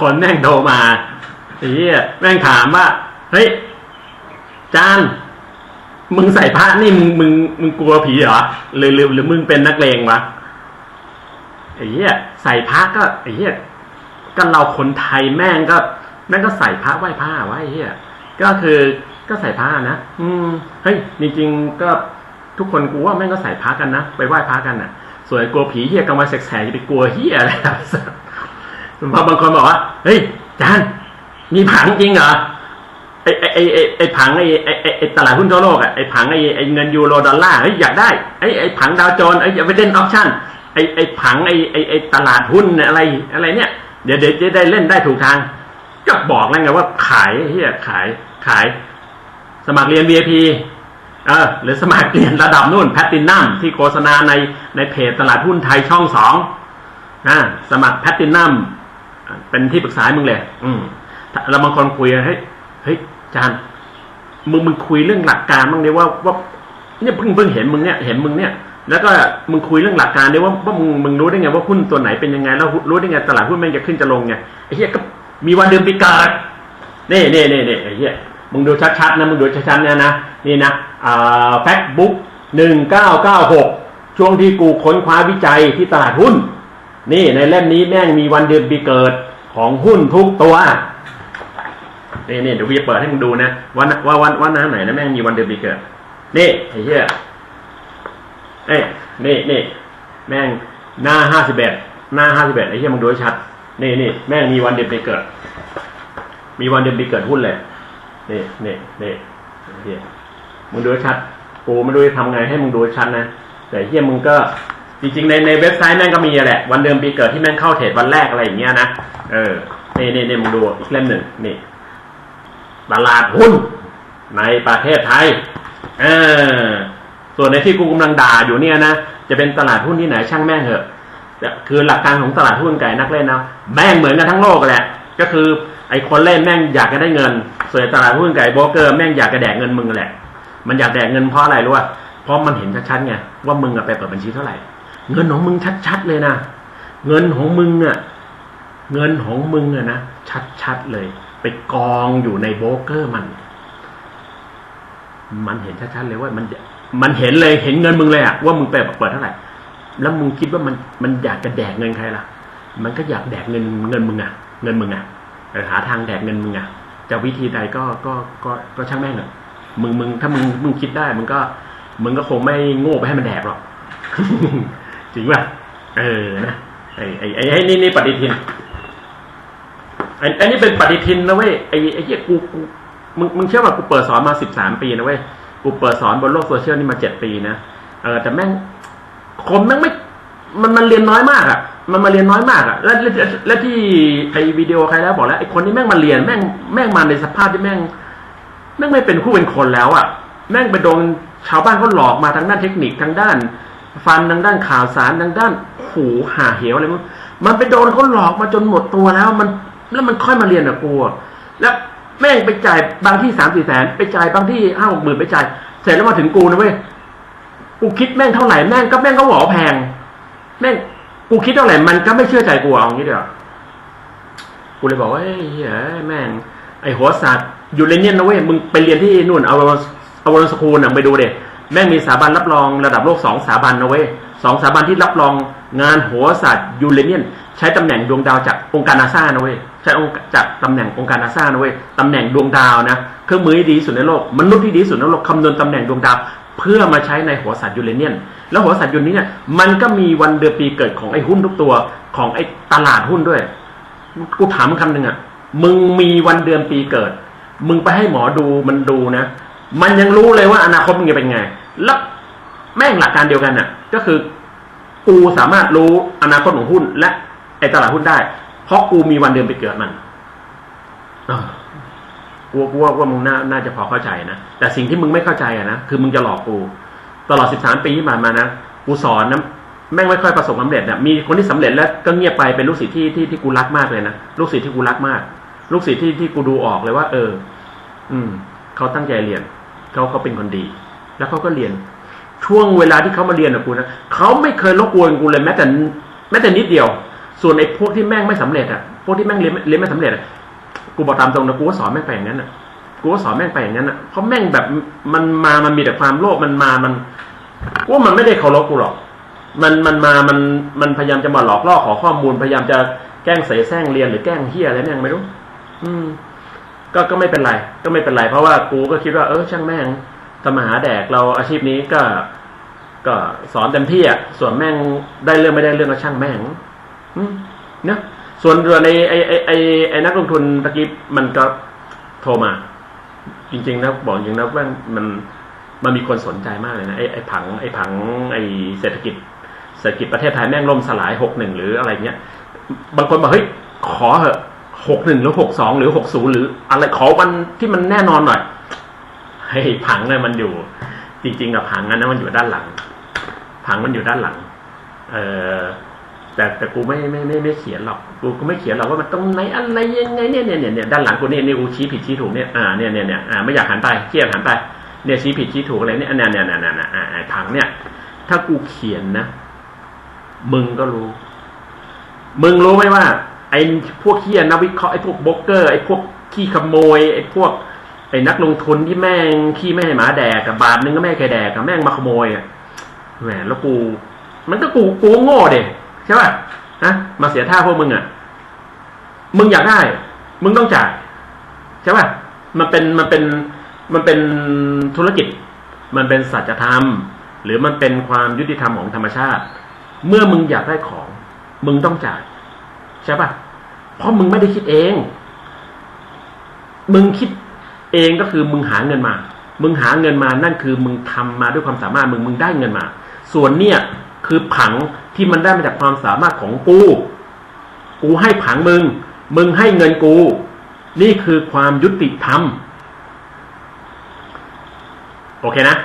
คนแม่งโทรมาไอ้เหี้ยแม่งถามว่าเฮ้ยจานมึงใส่ผ้านี่มึงมึงมึงกลัวผีเหรอหรือหรือหรือมึงเป็นนักเลงวะไอ้เหี้ยใส่ผ้าก็ไอ้เหี้ยก็เราคนไทยแม่งก็แม่งก็ใส่ผ้าไหว้ผ้าไว้เหี้ยก็คือก็ใส่ผ้านะ อืม เฮ้ย จริงๆ ก็ทุกคนกูว่าแม่งก็ใส่ผ้ากันนะ ไปไหว้พระกันน่ะ สวนไอ้กลัวผีเหี้ยกลางวันแสกๆจะไปกลัวเหี้ยอะไร พอบางคนบอกว่า เฮ้ยจานมีผังจริงเหรอไอไอไอไอไอผังไอไอไอตลาดหุ้นทั่วโลกอะไอผังไอไอเงินยูโรดอลลาร์เฮ้ยอยากได้ไอไอผังดาวโจนไออย่าไปเล่นออปชั่นไอไอผังไอไอไอตลาดหุ้นอะไรอะไรเนี่ยเดี๋ยวเดี๋ยวจะได้เล่นได้ถูกทางก็บอกแล้วไงว่าขายเฮียขายขาย สมัครเรียน VIP เออหรือสมัครเรียนระดับนู่นแพตตินัมที่โฆษณาในในเพจตลาดหุ้นไทยช่องสองอ่าสมัครแพตตินัม เป็นที่ปรึกษาให้มึงเลยอืมถ้าเราบางคนคุยเฮ้ยเฮ้ยจานมึงมึงคุยเรื่องหลักการบ้างดิว่าว่าเนี่ยเพิ่งเพิ่งเห็นมึงเนี่ยเห็นมึงเนี่ย แล้วก็มึงคุยเรื่องหลักการดิว่าว่ามึงมึงรู้ได้ไงว่าหุ้นตัวไหนเป็นยังไงแล้วรู้ได้ไงตลาดหุ้นมันจะขึ้นจะลงไงไอ้เหี้ยก็มีวันเดือนปีเกิดนี่นี่นี่นี่ไอ้เหี้ยมึงดูชัดๆนะมึงดูชัดๆเนี่ยนะนี่นะอ่าแฟกบุ๊กหนึ่งเก้าเก้าหกช่วงที่กูค้นคว้าวิจัยที่ตลาดหุ้น นี่ในเล่มนี้แม่งมีวันเดือนปีเกิดของหุ้นทุกตัวนี่นี่เดี๋ยวพี่จะเปิดให้มึงดูนะว่าว่าวันวันนั้นไหนนะแม่งมีวันเดือนปีเกิด นี่ไอ้เหี้ยเอ้นี่นี่แม่งหน้าห้าสิบเอ็ดหน้าห้าสิบเอ็ดไอ้เหี้ยมึงดูให้ชัด นี่นี่แม่งมีวันเดือนปีเกิด มีวันเดือนปีเกิดหุ้นเลยนี่นี่นี่เฮียมึงดูให้ชัดกูไม่รู้จะทำไงให้มึงดูให้ชัดนะแต่เฮียมึงก็ จริงๆ ในในเว็บไซต์แม่งก็มีแหละ วันเดือนปีเกิดที่แม่งเข้าเทรดวันแรกอะไรอย่างเงี้ยนะ เออนี่นี่นี่มึงดูอีกเล่มหนึ่งนี่ตลาดหุ้นในประเทศไทยเออส่วนในที่กูกำลังด่าอยู่เนี่ยนะ จะเป็นตลาดหุ้นที่ไหนช่างแม่งเหอะคือหลักการของตลาดหุ้นไก่นักเล่นนะแม่งเหมือนกันทั้งโลกแหละ ก็คือไอ้คนเล่นแม่งอยากจะได้เงิน ส่วนตลาดหุ้นไก่โบรกเกอร์แม่งอยากจะแดกเงินมึงแหละ มันอยากแดกเงินเพราะอะไรรู้ป่ะเพราะมันเห็นชัดๆไงว่ามึงอะไปเปิดบัญชีเท่าไหร่ เงินของมึงชัดๆเลยนะเงินของมึงอะเงินของมึงอะนะชัดๆเลย ไปกองอยู่ในโบรกเกอร์มัน มันเห็นชัดๆเลยว่ามันมันเห็นเลยเห็นเงินมึงเลยอะว่ามึงไปเปิดเท่าไหร่แล้วมึงคิดว่ามันมันอยากจะแดกเงินใครล่ะ มันก็อยากแดกเงินเงินมึงอะเงินมึงอะหาทางแดกเงินมึงอะจะวิธีใดก็ก็ก็ก็ช่างแม่งเถอะมึงมึงถ้ามึงมึงคิดได้ มึงก็ มึงก็คงไม่โง่ไปให้มันแดกหรอก จริงป่ะเออนะไอ้ไอ้ไอ้ไอ้นี่นี่ปฏิทินไอ้ไอ้นี่เป็นปฏิทินนะเว้ยไอ้ไอ้เหี้ยกูกูมึงมึงเชื่อว่ากูเปิดสอนมาสิบสามปีนะเว้ยกูเปิดสอนบนโลกโซเชียลนี่มาเจ็ดปีนะเออแต่แม่งคนแม่งไม่ มันมันเรียนน้อยมากอะ มันมาเรียนน้อยมากอะแล้วแล้วแล้วที่ไอ้วิดีโอใครแล้วบอกแล้วไอ้คนที่แม่งมาเรียนแม่งแม่งมาในสภาพที่แม่งแม่งไม่เป็นคู่เป็นคนแล้วอะ แม่งไปโดนชาวบ้านเขาหลอกมาทางด้านเทคนิคทางด้าน ฟันทางด้านข่าวสารทางด้านหูหาเหวอะไรมั้งมันไปโดนเขาหลอกมาจนหมดตัวแล้ว มันแล้วมันค่อยมาเรียนอะกูแล้วแม่งไปจ่ายบางที่สามสี่แสนไปจ่ายบางที่ห้าหกหมื่นไปจ่ายเสร็จแล้วมาถึงกูนะเว้ยกูคิดแม่งเท่าไหร่แม่งก็แม่งก็หวอแพง แม่งกูคิดเท่าไหร่มันก็ไม่เชื่อใจกูเอางี้เดียวกูเลยบอกว่าเฮ้ยแม่ง ไอหัวศาสตร์ยูเรเนียนนะเว้ยมึงไปเรียนที่นู่นเอาเอาวรสคูลน่ะไปดูเด็ แม่งมีสถาบันรับรองระดับโลกสองสถาบันนะเว้ยสองสถาบันที่รับรองงานหัวศาสตร์ยูเรเนียน ใช้ตำแหน่งดวงดาวจากองค์การนาซานะเว้ยใช้องค์จากตำแหน่งองค์การนาซานะเว้ยตำแหน่งดวงดาวนะเครื่องมือที่ดีสุดในโลกมนุษย์ที่ดีสุดในโลกคำนวณตำแหน่งดวงดาวเพื่อมาใช้ในหัวสัตว์ยูเรเนียน แล้วหัวสัตว์ยูเรเนียนมันก็มีวันเดือนปีเกิดของไอ้หุ้นทุกตัวของไอ้ตลาดหุ้นด้วย กูถามมึงคำหนึ่งอะ มึงมีวันเดือนปีเกิด มึงไปให้หมอดูมันดูนะ มันยังรู้เลยว่าอนาคตมึงจะเป็นไง แล้วแม่งหลักการเดียวกันน่ะ ก็คือ กูสามารถรู้อนาคตของหุ้น และไอตลาดหุ้นได้ เพราะกูมีวันเดือนปีเกิดมันอ่ากูกูว่าว่ามึงน่าน่าจะพอเข้าใจนะ แต่สิ่งที่มึงไม่เข้าใจอะนะ คือมึงจะหลอกกู ตลอด13ปีที่ผ่านมานะ กูสอนนะแม่งไม่ค่อยประสบความสำเร็จนะมีคนที่สำเร็จแล้วก็เงียบไปเป็นลูกศิษย์ที่ที่ที่กูรักมากเลยนะ ลูกศิษย์ที่กูรักมาก ลูกศิษย์ที่ที่กูดูออกเลยว่า เออ อืม เขาตั้งใจเรียน เขาเขาเป็นคนดี แล้วเขาก็เรียน ช่วงเวลาที่เขามาเรียนกับกูนะเขาไม่เคยรบกวนกูเลยแม้แต่แม้แต่นิดเดียว ส่วนไอ้พวกที่แม่งไม่สำเร็จอะพวกที่แม่งเรียนเรียนไม่สำเร็จอะกูบอกตามตรงนะกูก็สอนแม่งไปอย่างนั้นอะกูก็สอนแม่งไปอย่างนั้นอะเพราะแม่งแบบมันมามันมีแต่ความโลภมันมามันกูว่ามันไม่ได้เคารพกูหรอกมันมันมา มัน มันพยายามจะมาหลอกล่อขอข้อมูล พยายามจะแกล้งเสแสร้งเรียนหรือแกล้งเฮียอะไรแม่งไม่รู้ อืม ก็ก็ไม่เป็นไร ก็ไม่เป็นไร เพราะว่ากูก็คิดว่าเออช่างแม่งทำมาหาแดกเราอาชีพนี้ก็ก็สอนเต็มที่อะส่วนแม่งได้เรื่องไม่ได้เรื่องก็ช่างแม่งเนาะส่วนเรือในไอไอไอไอนักลงทุนตะกี้มันก็โทรมา จริง ๆ นะบอกจริงนะว่ามันมันมีคนสนใจมากเลยนะไอไอผังไอผังไอเศรษฐกิจเศรษฐกิจประเทศไทยแม่งล่มสลายหกหนึ่งหรืออะไรเงี้ย บางคนบอกเฮ้ยขอเหอะ หกหนึ่งหรือหกสองหรือหกศูนย์หรือ อะไรขอวันที่มันแน่นอนหน่อยเฮ้ยผังเนี่ยมันอยู่ จริงๆกับผังนั้นนะมันอยู่ด้านหลัง ผังมันอยู่ด้านหลัง เออแต่แต่กูไม่ไม่ไม่ไม่เขียนหรอกกูกูไม่เขียนหรอกว่ามันตรงไหนอะไรยังไงเนี่ยเนี่ยเนี่ยเนี่ยด้านหลังกูเนี่ยเนี่ยกูชี้ผิดชี้ถูกเนี่ยอ่าเนี่ยเนี่ยเนี่ยอ่าไม่อยากหันไปเครียดหันไปเนี่ยชี้ผิดชี้ถูกอะไรเนี่ยเนี่ยเนี่ยเนี่ยเนี่ยเนี่ยอ่าผังเนี่ย ถ้ากูเขียนนะ มึงก็รู้ มึงรู้ไหมว่า ไอ้พวกเฮียนักวิเคราะห์ไอ้พวกโบรกเกอร์ไอ้พวกขี้ขโมยไอ้พวกไอ้นักลงทุนที่แม่งขี้แม่ให้มาแดกกับบาทนึงก็แม่ให้แกแดกกับแม่งมาขโมยอะแหมแล้วกู มันก็กูกูโง่เด็ใช่ป่ะนะมาเสียท่าพวกมึงอะ มึงอยากได้ มึงต้องจ่ายใช่ป่ะมันเป็นมันเป็นมันเป็นธุรกิจ มันเป็นสัจธรรม หรือมันเป็นความยุติธรรมของธรรมชาติ เมื่อมึงอยากได้ของ มึงต้องจ่ายใช่ป่ะ เพราะมึงไม่ได้คิดเอง มึงคิดเองก็คือมึงหาเงินมา มึงหาเงินมานั่นคือมึงทำมาด้วยความสามารถมึงมึงได้เงินมา ส่วนเนี่ยคือผังที่มันได้มาจากความสามารถของกู กูให้ผังมึง มึงให้เงินกู นี่คือความยุติธรรม โอเคนะ